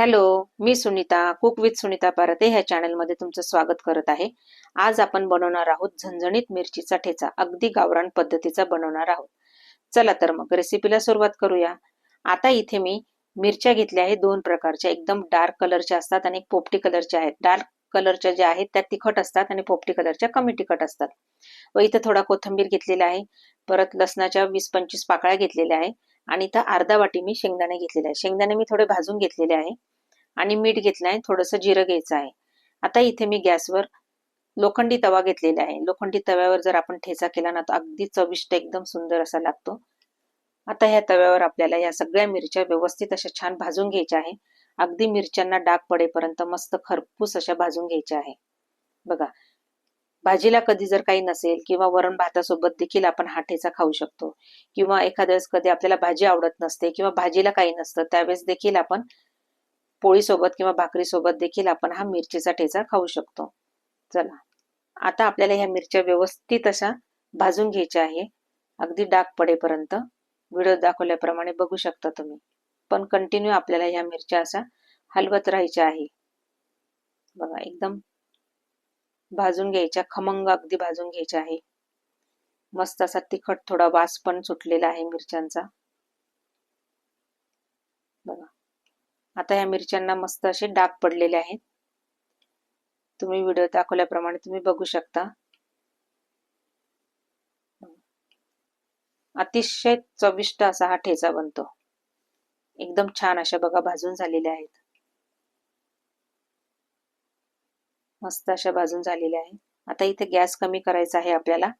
Hello मी Sunita cook with Sunita Parte ह्या चॅनलमध्ये तुमचं स्वागत करत आहे. आज आपण बनवणार आहोत झणझणीत मिरचीचा ठेचा अगदी गावरान पद्धतीचा बनवणार आहोत. चला तर मग रेसिपीला सुरुवात करूया. आता इथे मी मिरच्या घेतल्या आहेत दोन प्रकारच्या एकदम डार्क कलरच्या असतात आणि पोपटी कलरच्या आहेत. डार्क कलरच्या ज्या आहेत त्या तिखट असतात आणि पोपटी कलरच्या कमी तिखट असतात. व इथं थोडा कोथंबीर घेतलेला आहे. परत लसणाच्या वीस पंचवीस पाकळ्या घेतलेल्या आहे. आणि इथं अर्धा वाटी मी शेंगदाणे घेतलेले आहे. शेंगदाणे मी थोडे भाजून घेतलेले आहे. आणि मीठ घेतलं आहे. थोडंसं जिरं घ्यायचं आहे. आता इथे मी गॅसवर लोखंडी तवा घेतलेला आहे. लोखंडी तव्यावर जर आपण ठेचा केला ना तर अगदी चविष्ट एकदम सुंदर असा लागतो. आता ह्या तव्यावर आपल्याला या सगळ्या मिरच्या व्यवस्थित अशा छान भाजून घ्यायच्या आहे. अगदी मिरच्यांना डाग पडेपर्यंत मस्त खरपूस अशा भाजून घ्यायच्या आहे. बघा भाजीला कधी जर काही नसेल किंवा वरण भातासोबत देखील आपण हा ठेचा खाऊ शकतो. किंवा एखाद्या वेळेस कधी आपल्याला भाजी आवडत नसते किंवा भाजीला काही नसतं त्यावेळेस देखील आपण पोळीसोबत किंवा भाकरीसोबत देखील आपण हा मिरचीचा ठेचा खाऊ शकतो. चला. आता आपल्याला ह्या मिरच्या व्यवस्थित अशा भाजून घ्यायच्या आहे. अगदी डाग पडेपर्यंत. व्हिडिओ दाखवल्याप्रमाणे बघू शकता तुम्ही. पण कंटिन्यू आपल्याला ह्या मिरच्या अशा हलवत राहायच्या आहे. बघा एकदम भाजून घ्यायच्या खमंग अगदी भाजून घ्यायच्या आहे. मस्त असा तिखट थोडा वास पण सुटलेला आहे मिरच्यांचा. बघा. आता या मिरच्यांना मस्त असे डाग पडलेले आहेत. तुम्ही व्हिडिओ दाखवल्याप्रमाणे तुम्ही बघू शकता. अतिशय चविष्ट असा हा ठेचा बनतो. एकदम छान अशा बघा भाजून झालेल्या आहेत. मस्त अशा भाजून झालेल्या आहे. आता इथे गॅस कमी करायचा आहे आपल्याला.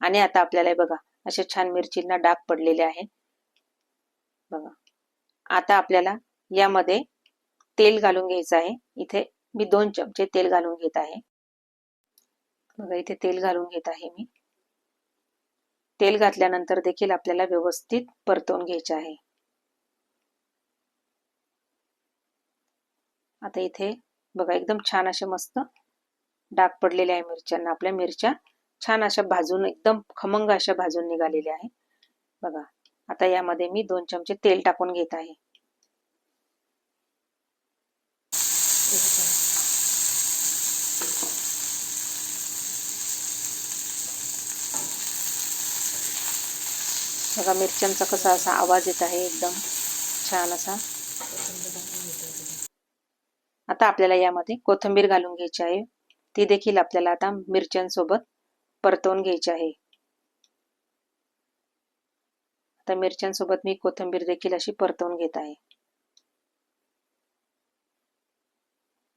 आणि आता आपल्याला बघा अशा छान मिरचींना डाग पडलेले आहे. बघा. आता आपल्याला यामध्ये तेल घालून घ्यायचं आहे. इथे मी दोन चमचे तेल घालून घेत आहे. बघा इथे तेल घालून घेत आहे मी. तेल घातल्यानंतर देखील आपल्याला व्यवस्थित परतवून घ्यायचे आहे. आता इथे बघा एकदम छान असे मस्त डाग पडलेले आहे मिरच्यांना. आपल्या मिरच्या छान अशा भाजून एकदम खमंग अशा भाजून निघालेल्या आहे. बघा आता यामध्ये मी दोन चमचे तेल टाकून घेत आहे. बघा मिरच्यांचा कसा असा आवाज येत आहे एकदम छान असा. आता आपल्याला यामध्ये कोथिंबीर घालून घ्यायची आहे. ती देखील आपल्याला आता मिरच्यांसोबत परतवून घ्यायची आहे. आता मिरच्यांसोबत मी कोथिंबीर देखील अशी परतवून घेत आहे.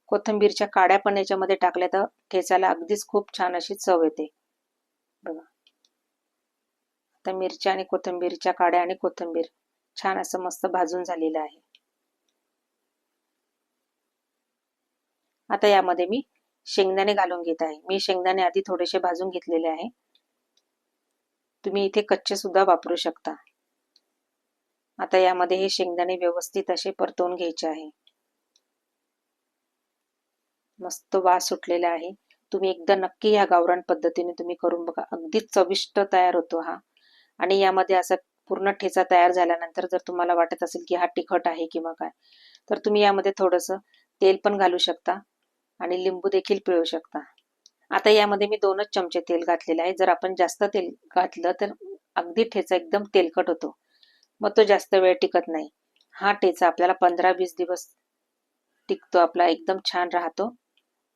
कोथिंबीरच्या काड्या पण याच्यामध्ये टाकल्या तर ठेचाला अगदीच खूप छान अशी चव येते. बघा. आता मिरच्या आणि कोथिंबीरच्या काड्या आणि कोथिंबीर छान असं मस्त भाजून झालेलं आहे. आता यामध्ये मी शेंगदाणे घालून घेत आहे. मी शेंगदाणे आधी थोडेसे भाजून घेतलेले आहे. तुम्ही इथे कच्चे सुद्धा वापरू शकता. आता यामध्ये हे शेंगदाणे व्यवस्थित असे परतवून घ्यायचे आहे. मस्त वास सुटलेला आहे. तुम्ही एकदा नक्की ह्या गावरान पद्धतीने तुम्ही करून बघा. अगदी चविष्ट तयार होतो हा. आणि यामध्ये असा पूर्ण ठेचा तयार झाल्यानंतर जर तुम्हाला वाटत असेल की हा तिखट आहे किंवा काय तर तुम्ही यामध्ये थोडंसं तेल पण घालू शकता. आणि लिंबू देखील पिळू शकता. आता यामध्ये मी दोनच चमचे तेल घातलेले आहे. जर आपण जास्त तेल घातलं तर अगदी ठेचा एकदम तेलकट होतो. मग तो जास्त वेळ टिकत नाही. हा ठेचा आपल्याला पंधरा वीस दिवस टिकतो. आपला एकदम छान राहतो.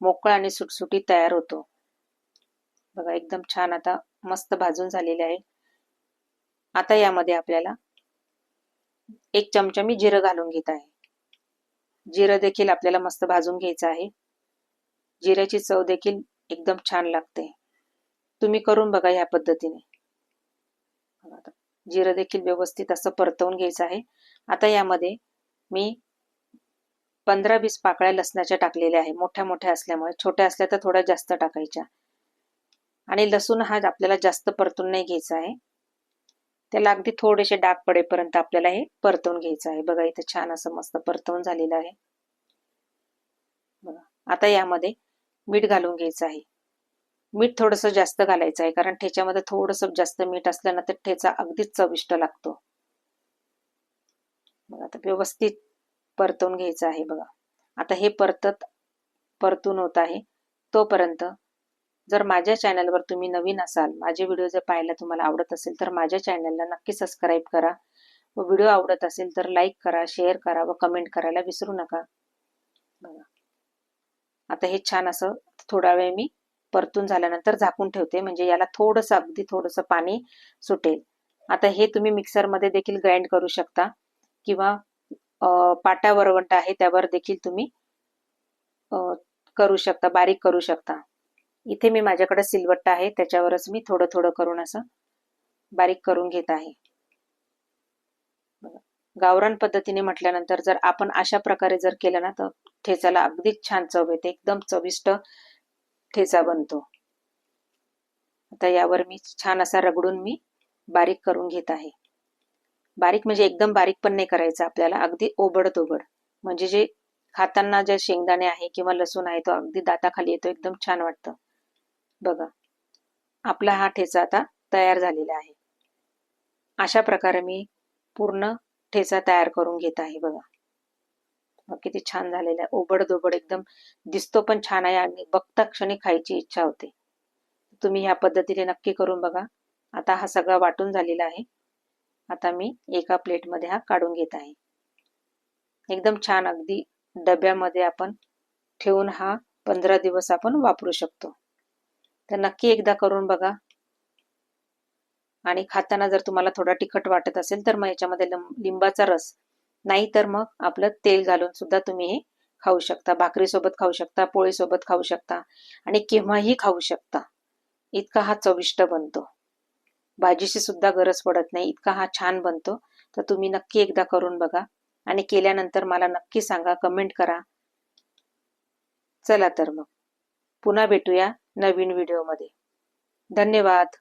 मोकळा आणि सुटसुटी तयार होतो. बघा एकदम छान आता मस्त भाजून झालेले आहे. आता यामध्ये आपल्याला एक चमचा मी जिरं घालून घेत आहे. जिरं देखील आपल्याला मस्त भाजून घ्यायचं आहे. जिऱ्याची चव देखील एकदम छान लागते. तुम्ही करून बघा या पद्धतीने. जिरं देखील व्यवस्थित असं परतवून घ्यायचं आहे. आता यामध्ये मी पंधरा वीस पाकळ्या लसणाच्या टाकलेल्या आहे. मोठ्या मोठ्या असल्यामुळे छोट्या असल्या तर थोड्या जास्त टाकायच्या. आणि लसूण हा आपल्याला जास्त परतून नाही घ्यायचा आहे. त्याला अगदी थोडेसे डाग पडेपर्यंत आपल्याला हे परतवून घ्यायचं आहे. बघा इथे छान असं मस्त परतवून झालेलं आहे. बघा आता यामध्ये मीठ घालून घ्यायचं आहे. मीठ थोडंसं जास्त घालायचं आहे कारण ठेच्यामध्ये थोडंसं जास्त मीठ असल्यानं तर ठेचा अगदीच चविष्ट लागतो. बघा आता व्यवस्थित परतवून घ्यायचं आहे बघा. आता हे परतत परतून होत आहे. तोपर्यंत जर माझ्या चॅनलवर तुम्ही नवीन असाल माझे व्हिडिओ जर पाहायला तुम्हाला आवडत असेल तर माझ्या चॅनलला नक्की सबस्क्राईब करा. व व्हिडिओ आवडत असेल तर लाईक करा शेअर करा व कमेंट करायला विसरू नका. बघा. आता हे छान असं थोडा वेळ मी परतून झाल्यानंतर झाकून ठेवते म्हणजे याला थोडंसं अगदी थोडंसं पाणी सुटेल. आता हे तुम्ही मिक्सरमध्ये देखील ग्राइंड करू शकता किंवा पाटा वरवंट आहे त्यावर देखील तुम्ही करू शकता बारीक करू शकता. इथे मी माझ्याकडे सिलवट्टा आहे त्याच्यावरच मी थोडं थोडं करून असं बारीक करून घेत आहे. गावरान पद्धतीने म्हटल्यानंतर जर आपण अशा प्रकारे जर केलं ना तर ठेचाला अगदीच छान चव येते. एकदम चविष्ट ठेचा बनतो. आता यावर मी छान असा रगडून मी बारीक करून घेत आहे. बारीक म्हणजे एकदम बारीक पण नाही करायचं आपल्याला अगदी ओबड तोबड म्हणजे जे खाताना जे शेंगदाणे आहे किंवा लसूण आहे तो अगदी दाताखाली येतो एकदम छान वाटतं. बघा आपला हा ठेचा आता तयार झालेला आहे. अशा प्रकारे मी पूर्ण ठेचा तयार करून घेत आहे बघा. किती छान झालेला आहे. ओबड दोबड एकदम दिसतो पण छान आहे आणि बघता क्षणी खायची इच्छा होते. तुम्ही ह्या पद्धतीने नक्की करून बघा. आता हा सगळा वाटून झालेला आहे. आता मी एका प्लेटमध्ये हा काढून घेत आहे. एकदम छान अगदी डब्यामध्ये आपण ठेवून हा पंधरा दिवस आपण वापरू शकतो. तर नक्की एकदा करून बघा. आणि खाताना जर तुम्हाला थोडा तिखट वाटत असेल तर मग याच्यामध्ये लिंबाचा रस. नाही तर मग आपलं तेल घालून सुद्धा तुम्ही हे खाऊ शकता. भाकरीसोबत खाऊ शकता पोळीसोबत खाऊ शकता आणि केव्हाही खाऊ शकता. इतका हा चविष्ट बनतो. भाजीची सुद्धा गरज पडत नाही. इतका हा छान बनतो. तर तुम्ही नक्की एकदा करून बघा आणि केल्यानंतर मला नक्की सांगा कमेंट करा. चला तर मग. पुन्हा भेटूया नवीन व्हिडिओमध्ये. धन्यवाद.